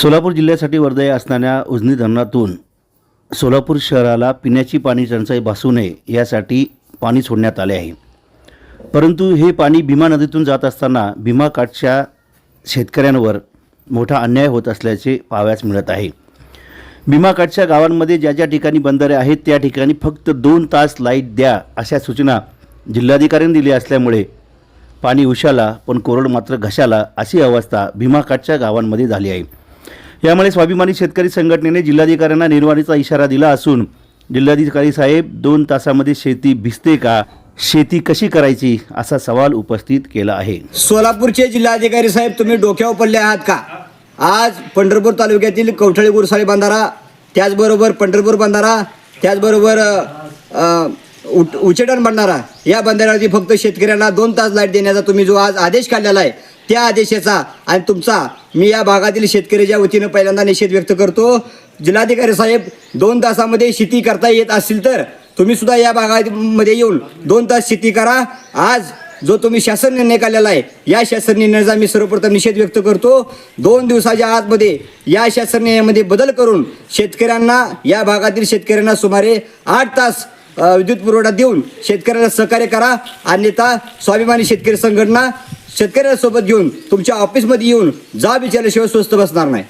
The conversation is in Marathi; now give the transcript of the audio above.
सोलापूर जिल्ह्यासाठी वर्दय असणाऱ्या उजनी धरणातून सोलापूर शहराला पिण्याची पाणी टंचाई भासू नये यासाठी पाणी सोडण्यात आले आहे. परंतु हे पाणी भीमा नदीतून जात असताना भीमा काठच्या शेतकऱ्यांवर मोठा अन्याय होत असल्याचे पाहाव्यास मिळत आहे. भीमाकाठच्या गावांमध्ये ज्या ज्या ठिकाणी बंधारे आहेत त्या ठिकाणी फक्त दोन तास लाइट द्या अशा सूचना जिल्हाधिकाऱ्यांनी दिल्या असल्यामुळे पाणी उशाला पण कोरड मात्र घशाला अशी अवस्था भीमाकाठच्या गावांमध्ये झाली आहे. यामुळे स्वाभिमानी शेतकरी संघटनेने जिल्हाधिकाऱ्यांना निर्वाणीचा इशारा दिला असून जिल्हाधिकारी साहेब दोन तासामध्ये शेती भिजते का? शेती कशी करायची? असा सवाल उपस्थित केला आहे. सोलापूरचे जिल्हाधिकारी साहेब तुम्ही डोक्यावर पडले आहात का? आज पंढरपूर तालुक्यातील कवठळी गुरसाळी बंधारा त्याचबरोबर पंढरपूर बंधारा त्याचबरोबर अ, उट उचेडण बंधारा या बंधाऱ्यावरती फक्त शेतकऱ्यांना दोन तास लाइट देण्याचा तुम्ही जो आज आदेश काढलेला आहे त्या आदेशाचा आणि तुमचा मी या भागातील शेतकऱ्याच्या वतीनं पहिल्यांदा निषेध व्यक्त करतो. जिल्हाधिकारी साहेब दोन तासामध्ये शेती करता येत असेल तर तुम्ही सुद्धा या भागामध्ये येऊन दोन तास शेती करा. आज जो तुम्ही शासन निर्णय काढलेला आहे या शासन निर्णयाचा मी सर्वप्रथम निषेध व्यक्त करतो. दोन दिवसाच्या आतमध्ये या शासन निर्णयामध्ये बदल करून शेतकऱ्यांना या भागातील शेतकऱ्यांना सुमारे आठ तास विद्युत पुरवठा देऊन शेतकऱ्यांना सहकार्य करा. अन्यथा स्वाभिमानी शेतकरी संघटना शेतकऱ्यांसोबत घेऊन तुमच्या ऑफिसमध्ये येऊन जा विचारल्याशिवाय स्वस्त बसणार नाही.